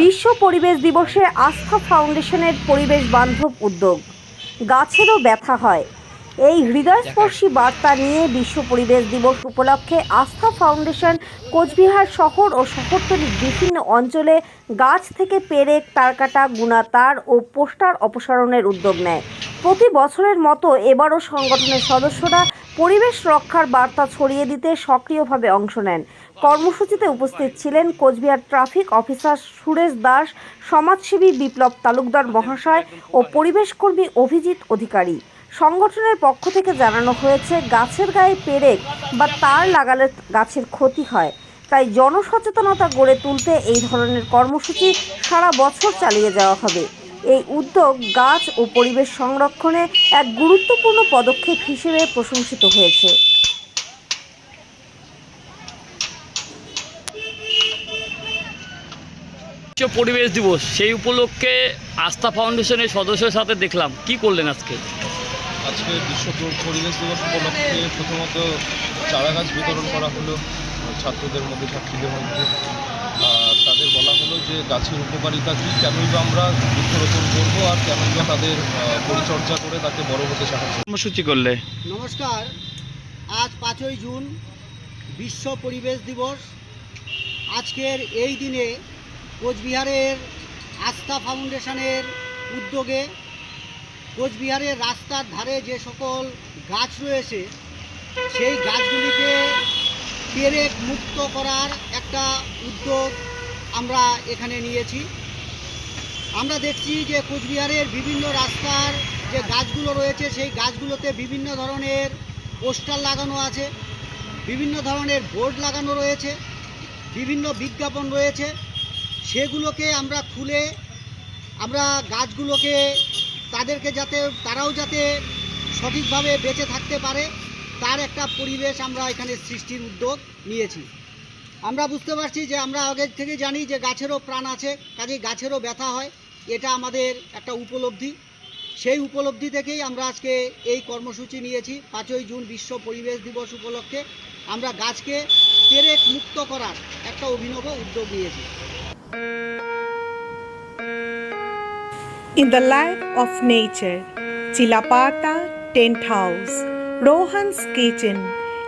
বিশ্ব পরিবেশ দিবসে আস্থা ফাউন্ডেশনের পরিবেশ বান্ধব উদ্যোগ। গাছেরও ব্যথা হয়। এই হৃদয়স্পর্শী বার্তা নিয়ে বিশ্ব পরিবেশ দিবস উপলক্ষে আস্থা ফাউন্ডেশন কোচবিহার শহর ও শহরতলির বিভিন্ন অঞ্চলে গাছ থেকে পেরেক তারকাটা, গুণাতার ও পোস্টার অপসারণের উদ্যোগ নেয়। প্রতি বছরের মতো এবারও সংগঠনের সদস্যরা পরিবেশ রক্ষার বার্তা ছড়িয়ে দিতে সক্রিয়ভাবে অংশ নেন। কর্মসূচিতে উপস্থিত ছিলেন কোচবিহার ট্রাফিক অফিসার সুরেশ দাস, সমাজসেবী বিপ্লব তালুকদার মহাশয় ও পরিবেশকর্মী অভিজিৎ অধিকারী। সংগঠনের পক্ষ থেকে জানানো হয়েছে, গাছের গায়ে পেরেক বা তার লাগালে গাছের ক্ষতি হয়। তাই জনসচেতনতা গড়ে তুলতে এই ধরনের কর্মসূচি সারা বছর চালিয়ে যাওয়া হবে। এই উদ্যোগ গাছ ও পরিবেশ সংরক্ষণে এক গুরুত্বপূর্ণ পদক্ষেপ হিসেবে প্রশংসিত হয়েছে। বিশ্ব পরিবেশ দিবস সেই উপলক্ষে আস্থা ফাউন্ডেশনের সদস্যের সাথে দেখলাম। কি করলেন আজকে? আজকে বিশ্ব পরিবেশ দিবস উপলক্ষে প্রথমত চারা গাছ বিতরণ করা হলো ছাত্রদের মধ্যে ছাত্রীদের মধ্যে আর তাদের বলা হলো যে গাছের উপকারিতা কী কেনই বা আমরা বৃক্ষরোপণ করব আর কেনই বা তাদের পরিচর্যা করে তাকে বড় হতে সাহায্য কর্মসূচি করলে? নমস্কার আজ পাঁচই জুন বিশ্ব পরিবেশ দিবস। আজকের এই দিনে কোচবিহারের আস্থা ফাউন্ডেশনের উদ্যোগে কোচবিহারের রাস্তার ধারে যে সকল গাছ রয়েছে সেই গাছগুলিকে পেরেক মুক্ত করার একটা উদ্যোগ আমরা এখানে নিয়েছি। আমরা দেখছি যে কোচবিহারের বিভিন্ন রাস্তার যে গাছগুলো রয়েছে, সেই গাছগুলোতে বিভিন্ন ধরনের পোস্টার লাগানো আছে, বিভিন্ন ধরনের বোর্ড লাগানো রয়েছে, বিভিন্ন বিজ্ঞাপন রয়েছে। সেগুলোকে আমরা খুলে আমরা গাছগুলোকে তাদেরকে যাতে, তারাও যাতে সঠিকভাবে বেঁচে থাকতে পারে, তার একটা পরিবেশ আমরা এখানে সৃষ্টির উদ্যোগ নিয়েছি। আমরা বুঝতে পারছি যে আমরা আগে থেকে জানি যে গাছেরও প্রাণ আছে কাজেই গাছেরও ব্যথা হয়। এটা আমাদের একটা উপলব্ধি। সেই উপলব্ধি থেকেই আমরা আজকে এই কর্মসূচি নিয়েছি পাঁচই জুন বিশ্ব পরিবেশ দিবস উপলক্ষে। আমরা গাছকে পেরেক মুক্ত করার একটা অভিনব উদ্যোগ নিয়েছি। In the life of nature, Chilapata Tent House, Rohan's Kitchen.